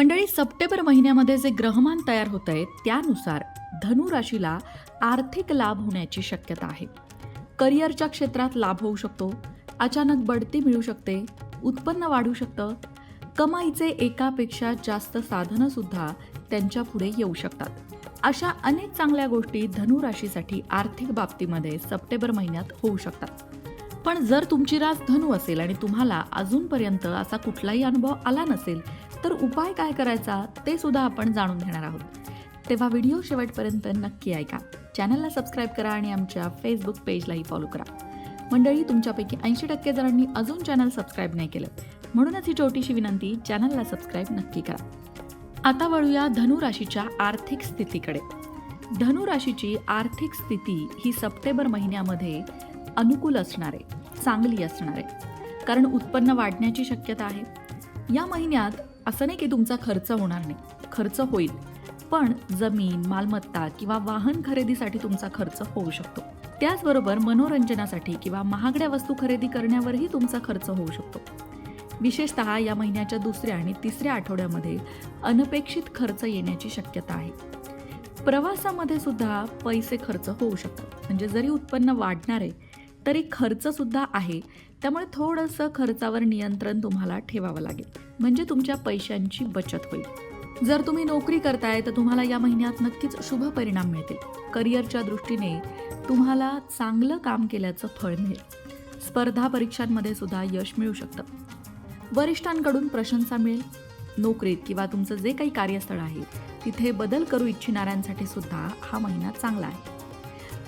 मंडळी सप्टेंबर महिन्यामध्ये जे ग्रहमान तयार होत आहे त्यानुसार धनु राशीला आर्थिक लाभ होण्याची शक्यता आहे. करिअरच्या क्षेत्रात लाभ होऊ शकतो अचानक बढती मिळू शकते उत्पन्न वाढू शकतं कमाईचे एकापेक्षा जास्त साधनं सुद्धा त्यांच्या पुढे येऊ शकतात. अशा अनेक चांगल्या गोष्टी धनु राशीसाठी आर्थिक बाबतीमध्ये सप्टेंबर महिन्यात होऊ शकतात. पण जर तुमची रास धनु असेल आणि तुम्हाला अजूनपर्यंत असा कुठलाही अनुभव आला नसेल तर उपाय काय करायचा ते सुद्धा आपण जाणून घेणार आहोत. तेव्हा व्हिडिओ शेवटपर्यंत नक्की ऐका. चॅनलला सबस्क्राईब करा आणि आमच्या फेसबुक पेजलाही फॉलो करा. मंडळी तुमच्यापैकी ऐंशी टक्के जणांनी अजून चॅनल सबस्क्राईब नाही केलं. म्हणूनच ही छोटीशी विनंती चॅनलला सबस्क्राईब नक्की करा. आता वळूया धनु राशीच्या आर्थिक स्थितीकडे. धनु राशीची आर्थिक स्थिती ही सप्टेंबर महिन्यामध्ये अनुकूल असणार आहे चांगली असणार. आहे कारण उत्पन्न वाढण्याची शक्यता आहे. या महिन्यात असं नाही की तुमचा खर्च होणार नाही. खर्च होईल. पण जमीन मालमत्ता किंवा वाहन खरेदीसाठी तुमचा खर्च होऊ शकतो. त्याचबरोबर मनोरंजनासाठी किंवा महागड्या वस्तू खरेदी करण्यावरही तुमचा खर्च होऊ शकतो. विशेषतः या महिन्याच्या दुसऱ्या आणि तिसऱ्या आठवड्यामध्ये अनपेक्षित खर्च येण्याची शक्यता आहे. प्रवासामध्ये सुद्धा पैसे खर्च होऊ शकतात. म्हणजे जरी उत्पन्न वाढणार आहे तरी खर्चसुद्धा आहे. त्यामुळे थोडंसं खर्चावर नियंत्रण तुम्हाला ठेवावं लागेल. म्हणजे तुमच्या पैशांची बचत होईल. जर तुम्ही नोकरी करताय तर तुम्हाला या महिन्यात नक्कीच शुभ परिणाम मिळतील. करिअरच्या दृष्टीने तुम्हाला चांगलं काम केल्याचं फळ मिळेल. स्पर्धा परीक्षांमध्ये सुद्धा यश मिळू शकतं. वरिष्ठांकडून प्रशंसा मिळेल. नोकरीत किंवा तुमचं जे काही कार्यस्थळ आहे तिथे बदल करू इच्छिणाऱ्यांसाठी सुद्धा हा महिना चांगला आहे.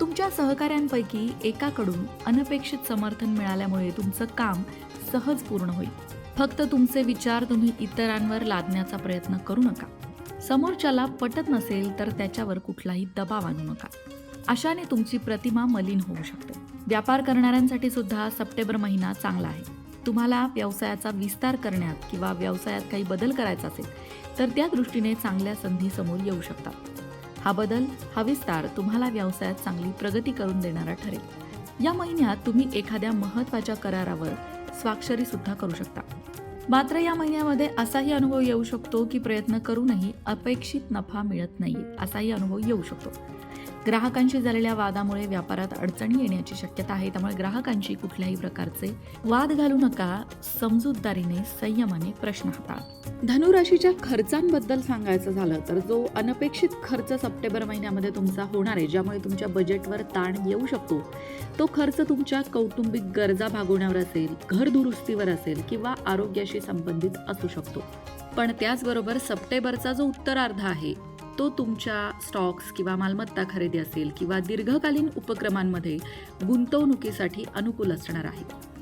तुमच्या सहकाऱ्यांपैकी एकाकडून अनपेक्षित समर्थन मिळाल्यामुळे तुमचं काम सहज पूर्ण होईल. फक्त तुमचे विचार तुम्ही इतरांवर लादण्याचा प्रयत्न करू नका. समोरच्याला पटत नसेल तर त्याच्यावर कुठलाही दबाव आणू नका. अशाने तुमची प्रतिमा मलिन होऊ शकते. व्यापार करणाऱ्यांसाठी सुद्धा सप्टेंबर महिना चांगला आहे. तुम्हाला व्यवसायाचा विस्तार करण्यात किंवा व्यवसायात काही बदल करायचा असेल तर त्या दृष्टीने चांगल्या संधी समोर येऊ शकतात. हा बदल हा विस्तार तुम्हाला व्यवसायात चांगली प्रगती करून देणारा ठरेल. या महिन्यात तुम्ही एखाद्या महत्त्वाच्या करारावर स्वाक्षरी सुद्धा करू शकता. मात्र या महिन्यामध्ये असाही अनुभव येऊ शकतो की प्रयत्न करूनही अपेक्षित नफा मिळत नाही असाही अनुभव येऊ शकतो. ग्राहकांशी झालेल्या वादामुळे व्यापारात अडचणी येण्याची शक्यता आहे. त्यामुळे ग्राहकांशी कुठल्याही प्रकारचे वाद घालू नका समजूतदारीने संयमाने प्रश्न हाताळा. धनुराशीच्या खर्चांबद्दल सांगायचं झालं तर जो अनपेक्षित खर्च सप्टेंबर महिन्यामध्ये तुमचा होणार आहे ज्यामुळे तुमच्या बजेटवर ताण येऊ शकतो तो खर्च तुमच्या कौटुंबिक गरजा भागवण्यावर असेल घर दुरुस्तीवर असेल किंवा आरोग्याशी संबंधित असू शकतो. पण त्याचबरोबर सप्टेंबरचा जो उत्तरार्ध आहे तो तुमच्या स्टॉक्स किंवा मालमत्ता खरेदी असेल किंवा दीर्घकालीन उपक्रमांमध्ये गुंतवणुकीसाठी अनुकूल असणार आहे.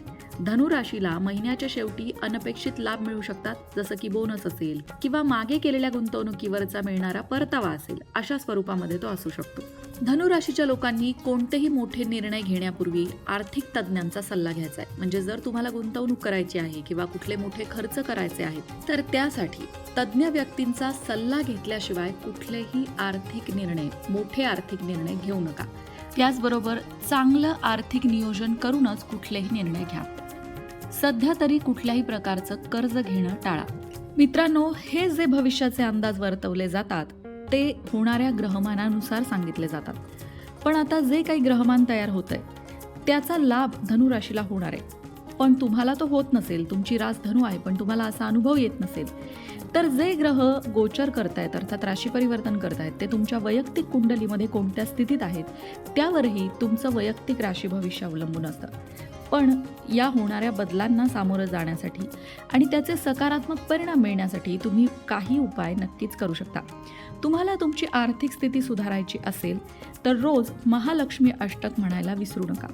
धनुराशीला महिन्याच्या शेवटी अनपेक्षित लाभ मिळू शकतात जसं की बोनस असेल किंवा मागे केलेल्या गुंतवणुकीवरचा मिळणारा परतावा असेल अशा स्वरूपामध्ये तो असू शकतो. धनुराशीच्या लोकांनी कोणतेही मोठे निर्णय घेण्यापूर्वी आर्थिक तज्ज्ञांचा सल्ला घ्यायचा आहे. म्हणजे जर तुम्हाला गुंतवणूक करायची आहे किंवा कुठले मोठे खर्च करायचे आहेत तर त्यासाठी तज्ज्ञ व्यक्तींचा सल्ला घेतल्याशिवाय कुठलेही आर्थिक निर्णय मोठे आर्थिक निर्णय घेऊ नका. त्याचबरोबर चांगलं आर्थिक नियोजन करूनच कुठलेही निर्णय घ्या. सध्या तरी कुठल्याही प्रकारचं कर्ज घेणं टाळा. मित्रांनो हे जे भविष्याचे अंदाज वर्तवले जातात ते होणाऱ्या ग्रहमानानुसार सांगितले जातात. पण आता जे काही ग्रहमान तयार होत आहे त्याचा लाभ धनुराशीला होणार आहे. पण तुम्हाला तो होत नसेल तुमची रास धनु आहे पण तुम्हाला असा अनुभव येत नसेल. तर जे ग्रह गोचर करतायत अर्थात राशी परिवर्तन करतायत ते तुमच्या वैयक्तिक कुंडलीमध्ये कोणत्या स्थितीत आहेत त्यावरही तुमचं वैयक्तिक राशी भविष्य अवलंबून असतं. पण या होणाऱ्या बदलांना सामोरं जाण्यासाठी आणि त्याचे सकारात्मक परिणाम मिळण्यासाठी तुम्ही काही उपाय नक्कीच करू शकता. तुम्हाला तुमची आर्थिक स्थिती सुधारायची असेल तर रोज महालक्ष्मी अष्टक म्हणायला विसरू नका.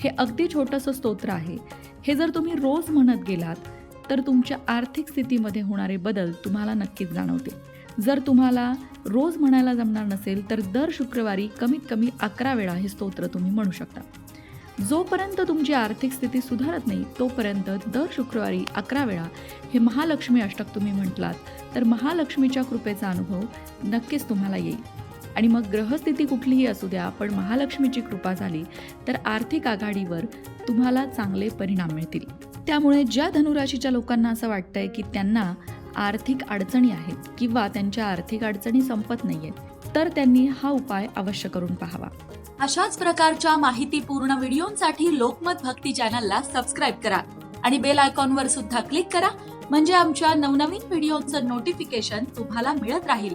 हे अगदी छोटंसं स्तोत्र आहे. हे जर तुम्ही रोज म्हणत गेलात तर तुमच्या आर्थिक स्थितीमध्ये होणारे बदल तुम्हाला नक्कीच जाणवतील. जर तुम्हाला रोज म्हणायला जमणार नसेल तर दर शुक्रवारी कमीत कमी अकरा वेळा हे स्तोत्र तुम्ही म्हणू शकता. जोपर्यंत तुमची आर्थिक स्थिती सुधारत नाही तोपर्यंत दर शुक्रवारी अकरा वेळा हे महालक्ष्मी अष्टक तुम्ही म्हटलात तर महालक्ष्मीच्या कृपेचा अनुभव नक्कीच तुम्हाला येईल. आणि मग ग्रहस्थिती कुठलीही असू द्या पण महालक्ष्मीची कृपा झाली तर आर्थिक आघाडीवर तुम्हाला चांगले परिणाम मिळतील. त्यामुळे ज्या धनुराशीच्या लोकांना असं वाटतंय की त्यांना आर्थिक अडचणी आहेत किंवा त्यांच्या आर्थिक अडचणी संपत नाहीयेत तर त्यांनी हा उपाय अवश्य करून पाहावा. अशाच प्रकारच्या माहितीपूर्ण व्हिडिओंसाठी लोकमत भक्ती चॅनलला सबस्क्राईब करा आणि बेल आयकॉनवर सुद्धा क्लिक करा म्हणजे आमच्या नवनवीन व्हिडिओचं नोटिफिकेशन तुम्हाला मिळत राहील.